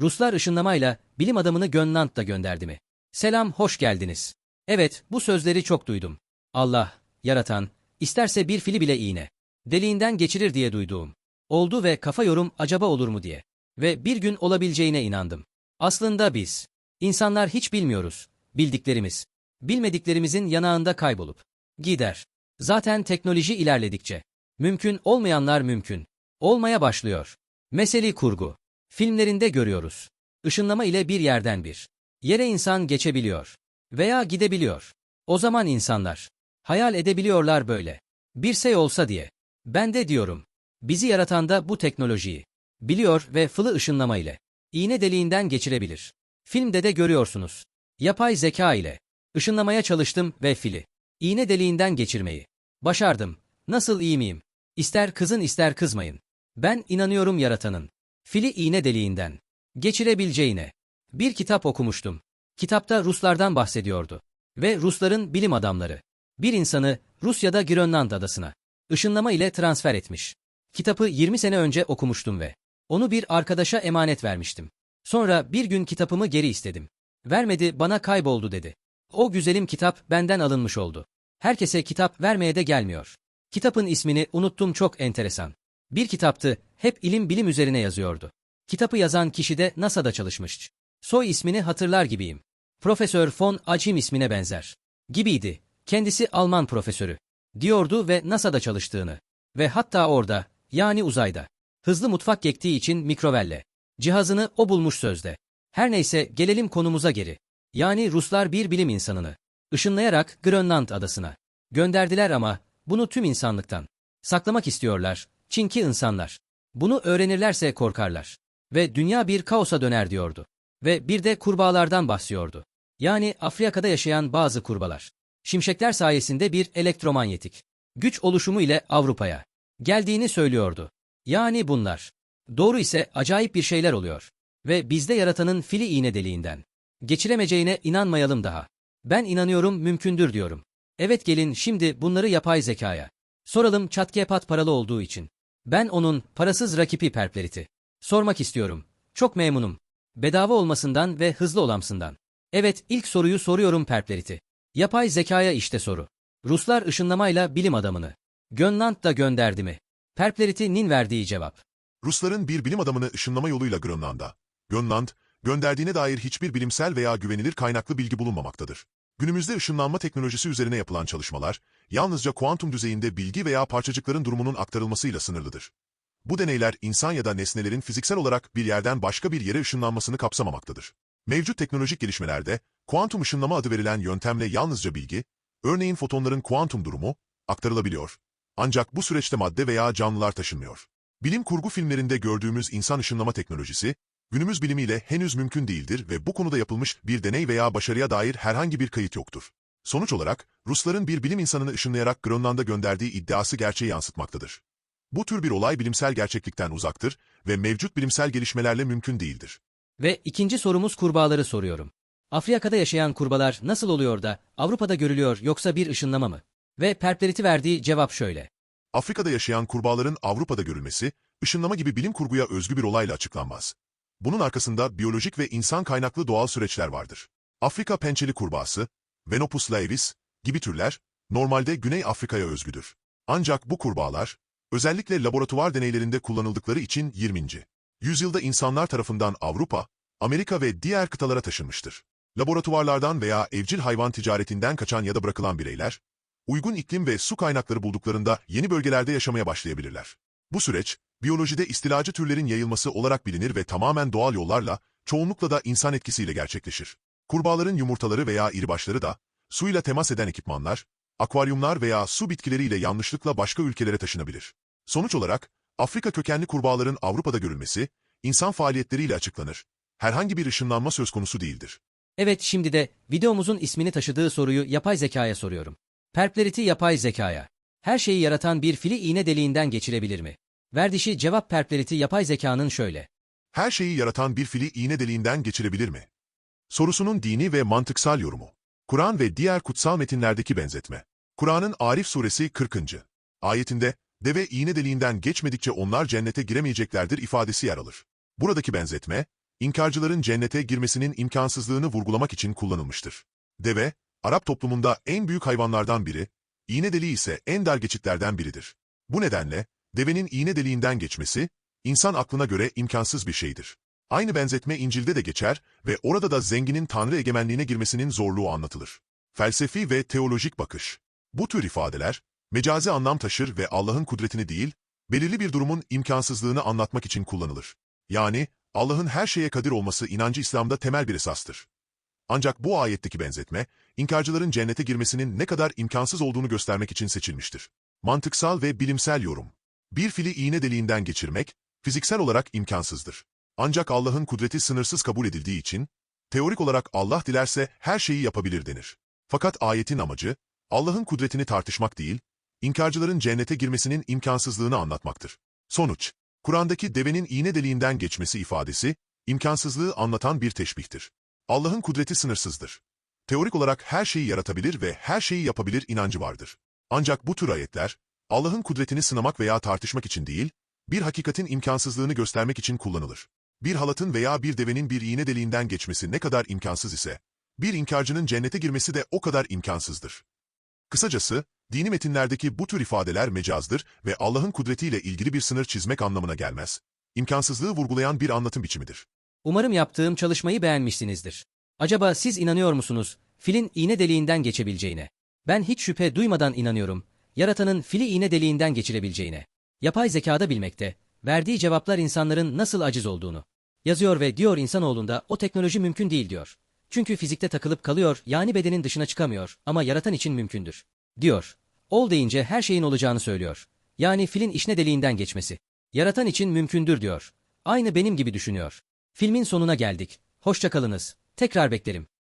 Ruslar ışınlamayla bilim adamını Gönland da gönderdi mi? Selam, hoş geldiniz. Evet, bu sözleri çok duydum. Allah, yaratan, isterse bir fili bile iğne. Deliğinden geçirir diye duyduğum. Oldu ve kafa yorum acaba olur mu diye. Ve bir gün olabileceğine inandım. Aslında biz, insanlar hiç bilmiyoruz. Bildiklerimiz, bilmediklerimizin yanağında kaybolup gider. Zaten teknoloji ilerledikçe mümkün olmayanlar mümkün olmaya başlıyor. Meseli kurgu. Filmlerinde görüyoruz. Işınlama ile bir yerden bir yere insan geçebiliyor veya gidebiliyor. O zaman insanlar hayal edebiliyorlar böyle. Bir şey olsa diye. Ben de diyorum. Bizi yaratan da bu teknolojiyi biliyor ve fılı ışınlama ile iğne deliğinden geçirebilir. Filmde de görüyorsunuz. Yapay zeka ile ışınlamaya çalıştım ve fili iğne deliğinden geçirmeyi başardım. Nasıl iyi miyim? İster kızın ister kızmayın. Ben inanıyorum yaratanın fili iğne deliğinden geçirebileceğine. Bir kitap okumuştum. Kitapta Ruslardan bahsediyordu. Ve Rusların bilim adamları bir insanı Rusya'da Grönland adasına ışınlama ile transfer etmiş. Kitabı 20 sene önce okumuştum ve onu bir arkadaşa emanet vermiştim. Sonra bir gün kitabımı geri istedim. Vermedi bana kayboldu dedi. O güzelim kitap benden alınmış oldu. Herkese kitap vermeye de gelmiyor. Kitabın ismini unuttum çok enteresan. Bir kitaptı, hep ilim bilim üzerine yazıyordu. Kitabı yazan kişi de NASA'da çalışmış. Soy ismini hatırlar gibiyim. Profesör von Achim ismine benzer. Gibiydi. Kendisi Alman profesörü. Diyordu ve NASA'da çalıştığını. Ve hatta orada, yani uzayda. Hızlı mutfak gektiği için mikrovelle. Cihazını o bulmuş sözde. Her neyse gelelim konumuza geri. Yani Ruslar bir bilim insanını ışınlayarak Grönland adasına gönderdiler ama bunu tüm insanlıktan saklamak istiyorlar. Çünkü insanlar bunu öğrenirlerse korkarlar ve dünya bir kaosa döner diyordu. Ve bir de kurbağalardan bahsediyordu. Yani Afrika'da yaşayan bazı kurbalar. Şimşekler sayesinde bir elektromanyetik güç oluşumu ile Avrupa'ya geldiğini söylüyordu. Yani bunlar. Doğru ise acayip bir şeyler oluyor. Ve bizde yaratanın fili iğne deliğinden geçiremeyeceğine inanmayalım daha. Ben inanıyorum mümkündür diyorum. Evet gelin şimdi bunları yapay zekaya. Soralım çatkepat paralı olduğu için. Ben onun parasız rakibi Perplerit'i. Sormak istiyorum. Çok memnunum. Bedava olmasından ve hızlı olamsından. Evet ilk soruyu soruyorum Perplerit'i. Yapay zekaya işte soru. Ruslar ışınlamayla bilim adamını. Gönland da gönderdi mi? Perplerit'in verdiği cevap. Rusların bir bilim adamını ışınlama yoluyla Grönland'a, Grönland, gönderdiğine dair hiçbir bilimsel veya güvenilir kaynaklı bilgi bulunmamaktadır. Günümüzde ışınlanma teknolojisi üzerine yapılan çalışmalar, yalnızca kuantum düzeyinde bilgi veya parçacıkların durumunun aktarılmasıyla sınırlıdır. Bu deneyler insan ya da nesnelerin fiziksel olarak bir yerden başka bir yere ışınlanmasını kapsamamaktadır. Mevcut teknolojik gelişmelerde, kuantum ışınlama adı verilen yöntemle yalnızca bilgi, örneğin fotonların kuantum durumu, aktarılabiliyor. Ancak bu süreçte madde veya canlılar taşınmıyor. Bilim kurgu filmlerinde gördüğümüz insan ışınlama teknolojisi, günümüz bilimiyle henüz mümkün değildir ve bu konuda yapılmış bir deney veya başarıya dair herhangi bir kayıt yoktur. Sonuç olarak, Rusların bir bilim insanını ışınlayarak Grönland'a gönderdiği iddiası gerçeği yansıtmaktadır. Bu tür bir olay bilimsel gerçeklikten uzaktır ve mevcut bilimsel gelişmelerle mümkün değildir. Ve ikinci sorumuz kurbağaları soruyorum. Afrika'da yaşayan kurbalar nasıl oluyor da Avrupa'da görülüyor yoksa bir ışınlama mı? Ve Perplerit'i verdiği cevap şöyle. Afrika'da yaşayan kurbağaların Avrupa'da görülmesi, ışınlama gibi bilim kurguya özgü bir olayla açıklanmaz. Bunun arkasında biyolojik ve insan kaynaklı doğal süreçler vardır. Afrika pençeli kurbağası, Venopus laevis gibi türler, normalde Güney Afrika'ya özgüdür. Ancak bu kurbağalar, özellikle laboratuvar deneylerinde kullanıldıkları için 20. yüzyılda insanlar tarafından Avrupa, Amerika ve diğer kıtalara taşınmıştır. Laboratuvarlardan veya evcil hayvan ticaretinden kaçan ya da bırakılan bireyler, uygun iklim ve su kaynakları bulduklarında yeni bölgelerde yaşamaya başlayabilirler. Bu süreç, biyolojide istilacı türlerin yayılması olarak bilinir ve tamamen doğal yollarla, çoğunlukla da insan etkisiyle gerçekleşir. Kurbağaların yumurtaları veya iribaşları da, suyla temas eden ekipmanlar, akvaryumlar veya su bitkileriyle yanlışlıkla başka ülkelere taşınabilir. Sonuç olarak, Afrika kökenli kurbağaların Avrupa'da görülmesi, insan faaliyetleriyle açıklanır. Herhangi bir ışınlanma söz konusu değildir. Evet şimdi de videomuzun ismini taşıdığı soruyu yapay zekaya soruyorum. Perplerit'i yapay zekaya. Her şeyi yaratan bir fili iğne deliğinden geçirebilir mi? Verdişi cevap Perplerit'i yapay zekanın şöyle. Her şeyi yaratan bir fili iğne deliğinden geçirebilir mi? Sorusunun dini ve mantıksal yorumu. Kur'an ve diğer kutsal metinlerdeki benzetme. Kur'an'ın Arif suresi 40. ayetinde, deve iğne deliğinden geçmedikçe onlar cennete giremeyeceklerdir ifadesi yer alır. Buradaki benzetme, inkarcıların cennete girmesinin imkansızlığını vurgulamak için kullanılmıştır. Deve, Arap toplumunda en büyük hayvanlardan biri, iğne deliği ise en dar geçitlerden biridir. Bu nedenle, devenin iğne deliğinden geçmesi, insan aklına göre imkansız bir şeydir. Aynı benzetme İncil'de de geçer ve orada da zenginin Tanrı egemenliğine girmesinin zorluğu anlatılır. Felsefi ve teolojik bakış. Bu tür ifadeler, mecazi anlam taşır ve Allah'ın kudretini değil, belirli bir durumun imkansızlığını anlatmak için kullanılır. Yani, Allah'ın her şeye kadir olması inancı İslam'da temel bir esastır. Ancak bu ayetteki benzetme, inkarcıların cennete girmesinin ne kadar imkansız olduğunu göstermek için seçilmiştir. Mantıksal ve bilimsel yorum. Bir fili iğne deliğinden geçirmek, fiziksel olarak imkansızdır. Ancak Allah'ın kudreti sınırsız kabul edildiği için, teorik olarak Allah dilerse her şeyi yapabilir denir. Fakat ayetin amacı, Allah'ın kudretini tartışmak değil, inkarcıların cennete girmesinin imkansızlığını anlatmaktır. Sonuç, Kur'an'daki devenin iğne deliğinden geçmesi ifadesi, imkansızlığı anlatan bir teşbihtir. Allah'ın kudreti sınırsızdır. Teorik olarak her şeyi yaratabilir ve her şeyi yapabilir inancı vardır. Ancak bu tür ayetler, Allah'ın kudretini sınamak veya tartışmak için değil, bir hakikatin imkansızlığını göstermek için kullanılır. Bir halatın veya bir devenin bir iğne deliğinden geçmesi ne kadar imkansız ise, bir inkarcının cennete girmesi de o kadar imkansızdır. Kısacası, dini metinlerdeki bu tür ifadeler mecazdır ve Allah'ın kudretiyle ilgili bir sınır çizmek anlamına gelmez. İmkansızlığı vurgulayan bir anlatım biçimidir. Umarım yaptığım çalışmayı beğenmişsinizdir. Acaba siz inanıyor musunuz filin iğne deliğinden geçebileceğine? Ben hiç şüphe duymadan inanıyorum. Yaratanın fili iğne deliğinden geçirebileceğine. Yapay zekada bilmekte, verdiği cevaplar insanların nasıl aciz olduğunu. Yazıyor ve diyor insanoğlunda o teknoloji mümkün değil diyor. Çünkü fizikte takılıp kalıyor yani bedenin dışına çıkamıyor ama yaratan için mümkündür. Diyor. Ol deyince her şeyin olacağını söylüyor. Yani filin işne deliğinden geçmesi. Yaratan için mümkündür diyor. Aynı benim gibi düşünüyor. Filmin sonuna geldik. Hoşçakalınız. Tekrar beklerim.